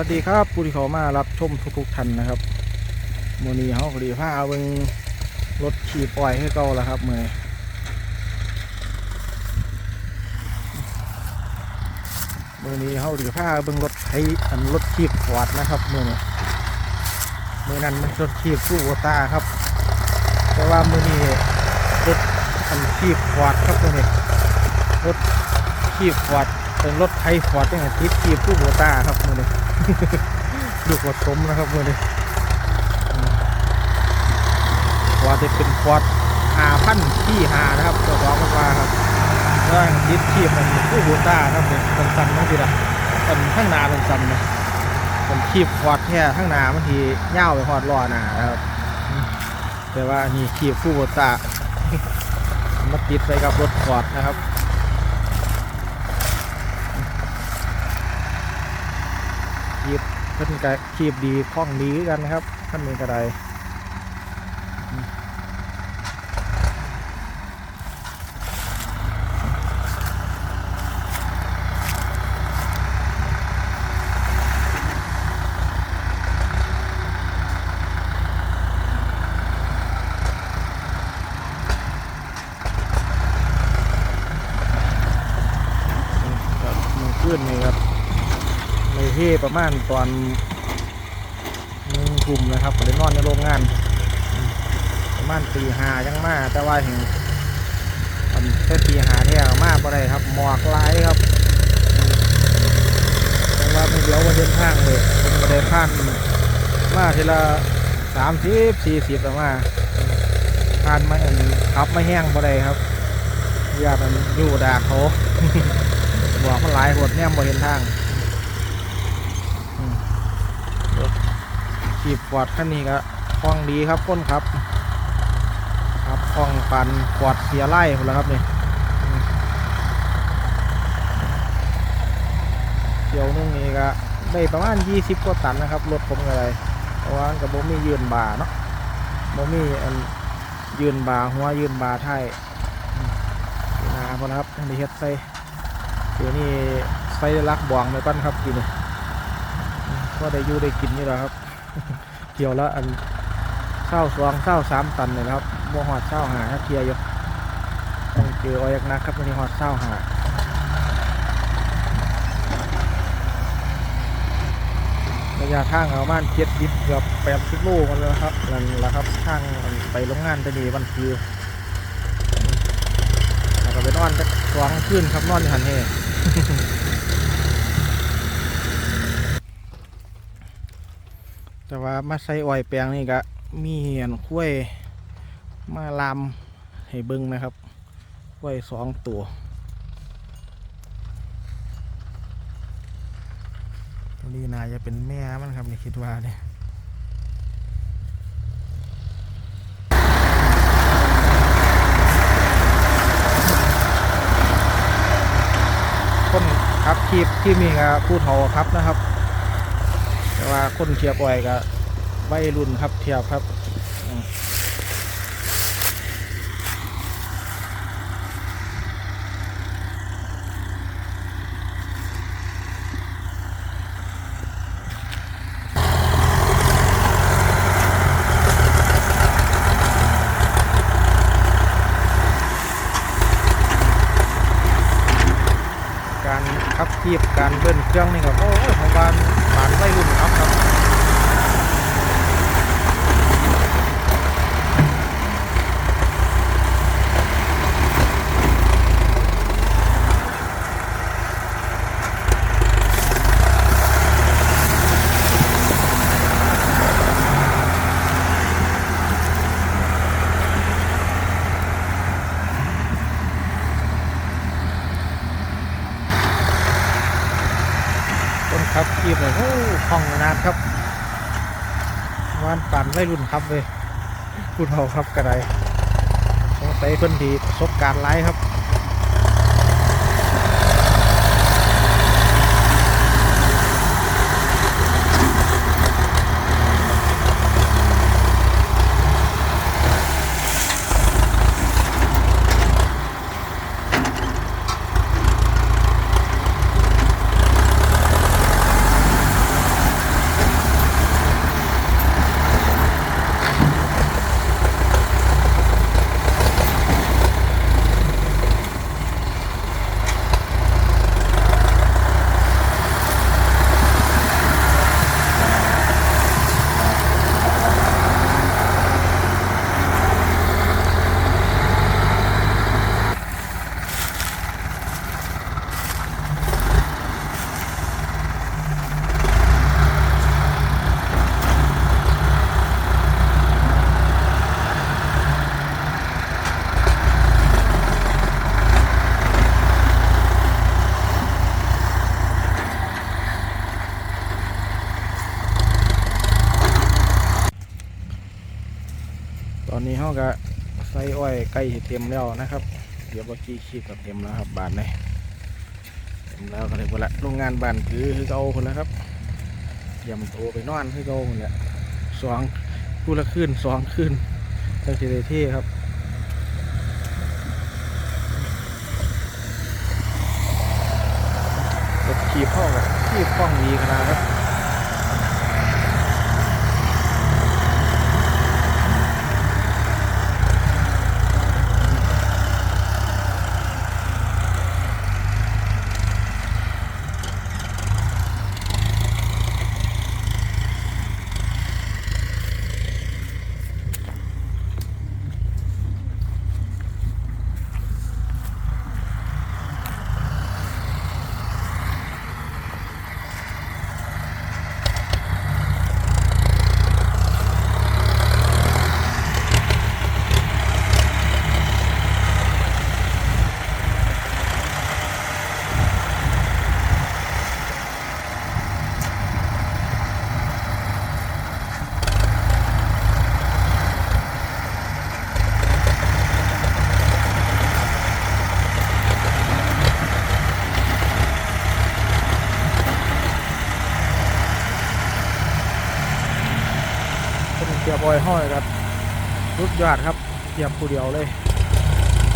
วัสดีครับผู้ที่เขามารับชมทุกๆท่านนะครับมือนี้เขาดีผ้าเอาเบิ่งรถขี่ปล่อยให้เก่าแล้วครับมือนี้มือนี้เขาดีผ้าเบิ่งรถไถอันรถขีบฟอดนะครับมือนี้มือนั้นมันรถขีบสู้โอตาครับ แต่ว่ามือนี้รถอันขีบฟอดครับมือนี้รถขีบฟอด เป็นรถไทยฟอร์ดยังไงติดขีบสู้โอตาครับมือนี้ลูกผสมนะครับมือนี้ฟอร์ดจะเป็นฟอร์ดหาพันที่หานะครับตัวร้องกันว่าครับแล้วยึดขีบมันผู้โบต้าครับเนี่ยเป็นสันนั่นสิละเป็นข้างหน้าเป็นสันนะเป็นขีบฟอร์ดแท้ข้างหน้าบางทีเง่าวไปหอดล้อหนาครับแต่ว่านี่ขีบผู้โบต้ามาติดไปกับรถฟอร์ดนะครับ ขีบเพิ่นก็คีบดีคล่องดีกันนะครับท่านมีกระไดครับมันขึ้นนี่ครับ ในที่ประมาณตอนหนึ่งทุ่มนะครับก็เลยนอนในโรงงานมประมาณตีหายังมาแต่ว่าเห็นอันแค่ตีหาเนี่ยมาบ่ได้ครับ หมอกหลครับแต่ว่าไม่เดี๋ยววันเดินทางเลยเป็นประเด็นผ่านมาทีละสามสิบสี่สิบแล้วมาผ่านมาอันขับไม่แห้งบ่ได้ครับญาติมันอยู่ดาเขาบอกมันหลายหดเนี่ยบ่เห็นทาง ขีบปอดคันนี้ก็คล่องดีครับก้นครับ ครับคล่องปันปอดเสียไล่หมดแล้วครับนี่เที่ยวนึงนี่ก็ได้ประมาณ 20กว่าตันนะครับรถผมก็เลยเพราะว่ากับผมมียืนบาเนาะผมมีอันยืนบาหัวยืนบาไทายนาพอครับอันนี้เฮ็ดใส่เดี๋ยวนี้ใส่ลักบวงไปก่อนครับกินก็ได้อยู่ได้กินนี่แหละครับ เกี่ยวแล้วอันเศร้าสองเศร้าสามตันเลยนะครับบ่หอดเศร้าหาถ้าเทียอยู่ต้องเจอออยากนักครับวันนี้หอดเศร้าหาระยะทางประมาณเจ็ดสิบเกือบแปดสิบโลกันแล้วครับนั่นแหละครับทางไปโรงงานไปนี่วันคือแล้วก็ไปนอนสองคืนครับนอนหันเฮ แต่ว่ามาใส่อ้อยแปลงนี่ก็มีเหียนคุ้วยมาลามให้เบิ้งนะครับคุ้วยสองตัวตัวนี้น่าจะเป็นแม่มันครับนี่คิดว่าเนี่ยคนครับคีบที่มีกับผู้เฒ่าครับนะครับ ว่าคนเทียบอ้อยก็วัยรุ่นครับเทียบครับการขับคียบการเบิ้ลเครื่องนี่ก็โอ้ยของบ้านบ้านวัยรุ่นขับขี่เลยโอ้คล่องนาน ครับวานปั่นไม่รุ่นครับเลยพูดเบาครับกระไดสงสัยเพิ่นดีประสบการณ์ไร้ายครับ อนนี้เขาก็ใส่อ้อยใกล้เต็มแล้วนะครับ เดี๋ยวเมื่อกี้ขีดก็เต็มแล้วครับบานนี้เต็มแล้วก็เลยคนละโรงงานบานคือคือเก่าคนละครับเตรียมตัวไปนอนคือเก่าคนละสองคู่ละคืนสองคืนจังสิได้เท่ครับขี่พ่อกับขี่คล่องดีขนาดครับ อยห้อยครับรุดยอดครับเกียบผู้เดียวเลย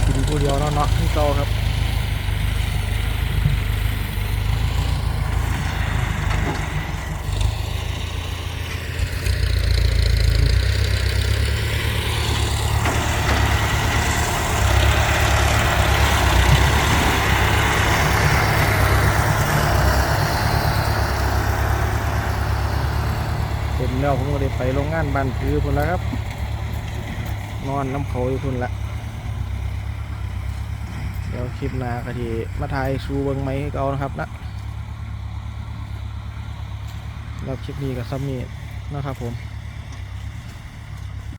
กินผู้เดียวเนาะเนาะที่โตครับ เต็มแล้วผมก็ได้ไป โรงงานบ้านคือพุ่นแล้วครับ นอนน้ำเขาอยู่พุ่นละเดี๋ยวคลิปหน้ากะทีมาถ่ายซูเบิงไหมให้เอานะครับนะแล้วคลิปนี้กับซัมมีนะครับผม